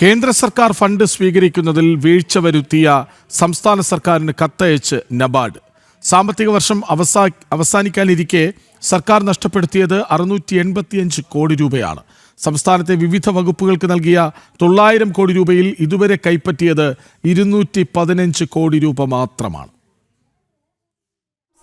കേന്ദ്ര സർക്കാർ ഫണ്ട് സ്വീകരിക്കുന്നതിൽ വീഴ്ച വരുത്തിയ സംസ്ഥാന സർക്കാരിന് കത്തയച്ച് നബാർഡ്. സാമ്പത്തിക വർഷം അവസാ അവസാനിക്കാനിരിക്കെ സർക്കാർ നഷ്ടപ്പെടുത്തിയത് അറുന്നൂറ്റി എൺപത്തിയഞ്ച് കോടി രൂപയാണ്. സംസ്ഥാനത്തെ വിവിധ വകുപ്പുകൾക്ക് നൽകിയ തൊള്ളായിരം കോടി രൂപയിൽ ഇതുവരെ കൈപ്പറ്റിയത് ഇരുന്നൂറ്റി പതിനഞ്ച് കോടി രൂപ മാത്രമാണ്.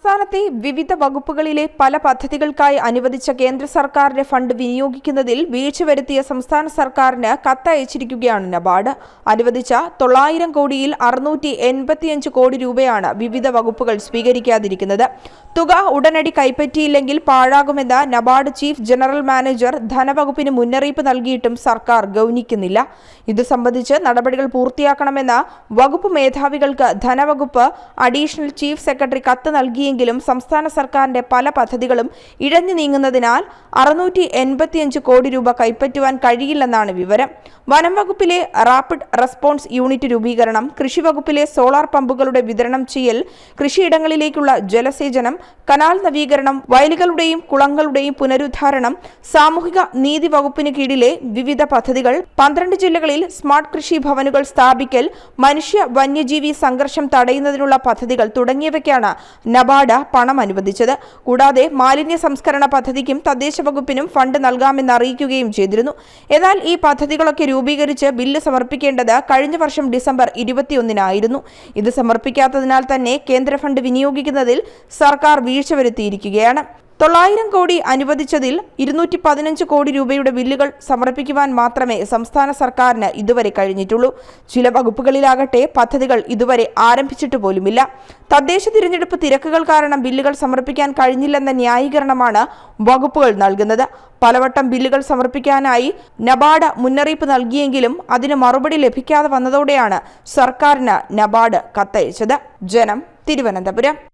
സംസ്ഥാനത്തെ വിവിധ വകുപ്പുകളിലെ പല പദ്ധതികൾക്കായി അനുവദിച്ച കേന്ദ്ര സർക്കാരിന്റെ ഫണ്ട് വിനിയോഗിക്കുന്നതിൽ വീഴ്ച വരുത്തിയ സംസ്ഥാന സർക്കാരിന് കത്തയച്ചിരിക്കുകയാണ് നബാർഡ്. അനുവദിച്ച തൊള്ളായിരം കോടിയിൽ അറുന്നൂറ്റി എൺപത്തിയഞ്ച് കോടി രൂപയാണ് വിവിധ വകുപ്പുകൾ സ്വീകരിക്കാതിരിക്കുന്നത്. തുക ഉടനടി കൈപ്പറ്റിയില്ലെങ്കിൽ പാഴാകുമെന്ന് നബാർഡ് ചീഫ് ജനറൽ മാനേജർ ധനവകുപ്പിന് മുന്നറിയിപ്പ് നൽകിയിട്ടും സർക്കാർ ഗൗനിക്കുന്നില്ല. ഇത് സംബന്ധിച്ച് നടപടികൾ പൂർത്തിയാക്കണമെന്ന് വകുപ്പ് മേധാവികൾക്ക് ധനവകുപ്പ് അഡീഷണൽ ചീഫ് സെക്രട്ടറി കത്ത് നൽകിയെങ്കിലും സംസ്ഥാന സർക്കാരിന്റെ പല പദ്ധതികളും ഇഴഞ്ഞു നീങ്ങുന്നതിനാൽ അറുന്നൂറ്റി എൺപത്തിയഞ്ച് കോടി രൂപ കൈപ്പറ്റുവാൻ കഴിയില്ലെന്നാണ് വിവരം. വനം വകുപ്പിലെ റാപ്പിഡ് റെസ്പോൺസ് യൂണിറ്റ് രൂപീകരണം കൃഷി വകുപ്പിലെ സോളാർ പമ്പുകളുടെ വിതരണം ചെയ്യൽ കൃഷിയിടങ്ങളിലേക്കുള്ള ജലസേചനം കനാൽ നവീകരണം വയലുകളുടെയും കുളങ്ങളുടെയും പുനരുദ്ധാരണം സാമൂഹിക നീതി വകുപ്പിന് കീഴിലെ വിവിധ പദ്ധതികൾ പന്ത്രണ്ട് ജില്ലകളിൽ സ്മാർട്ട് കൃഷി ഭവനുകൾ സ്ഥാപിക്കൽ മനുഷ്യ വന്യജീവി സംഘർഷം തടയുന്നതിനുള്ള പദ്ധതികൾ തുടങ്ങിയവയ്ക്കാണ് നബാർഡ് പണം അനുവദിച്ചത്. കൂടാതെ മാലിന്യ സംസ്കരണ പദ്ധതിക്കും തദ്ദേശ വകുപ്പിനും ഫണ്ട് നൽകാമെന്ന് അറിയിക്കുകയും ചെയ്തിരുന്നു. എന്നാൽ ഈ പദ്ധതികളൊക്കെ രൂപീകരിച്ച് ബില്ല് സമർപ്പിക്കേണ്ടത് കഴിഞ്ഞ വർഷം ഡിസംബർ ഇരുപത്തിയൊന്നിനായിരുന്നു. ഇത് സമർപ്പിക്കാത്തതിനാൽ തന്നെ കേന്ദ്ര ഫണ്ട് വിനിയോഗിക്കുന്നതിൽ സർക്കാർ വീഴ്ച വരുത്തിയിരിക്കുകയാണ്. തൊള്ളായിരം കോടി അനുവദിച്ചതിൽ ഇരുന്നൂറ്റി പതിനഞ്ച് കോടി രൂപയുടെ ബില്ലുകൾ സമർപ്പിക്കുവാൻ മാത്രമേ സംസ്ഥാന സർക്കാരിന് ഇതുവരെ കഴിഞ്ഞിട്ടുള്ളൂ. ചില വകുപ്പുകളിലാകട്ടെ പദ്ധതികൾ ഇതുവരെ ആരംഭിച്ചിട്ട് പോലുമില്ല. തദ്ദേശ തിരഞ്ഞെടുപ്പ് തിരക്കുകൾ കാരണം ബില്ലുകൾ സമർപ്പിക്കാൻ കഴിഞ്ഞില്ലെന്ന ന്യായീകരണമാണ് വകുപ്പുകൾ നൽകുന്നത്. പലവട്ടം ബില്ലുകൾ സമർപ്പിക്കാനായി നബാർഡ് മുന്നറിയിപ്പ് നൽകിയെങ്കിലും അതിന് മറുപടി ലഭിക്കാതെ വന്നതോടെയാണ് സർക്കാരിന് നബാർഡ് കത്തയച്ചത്. ജനം തിരുവനന്തപുരം.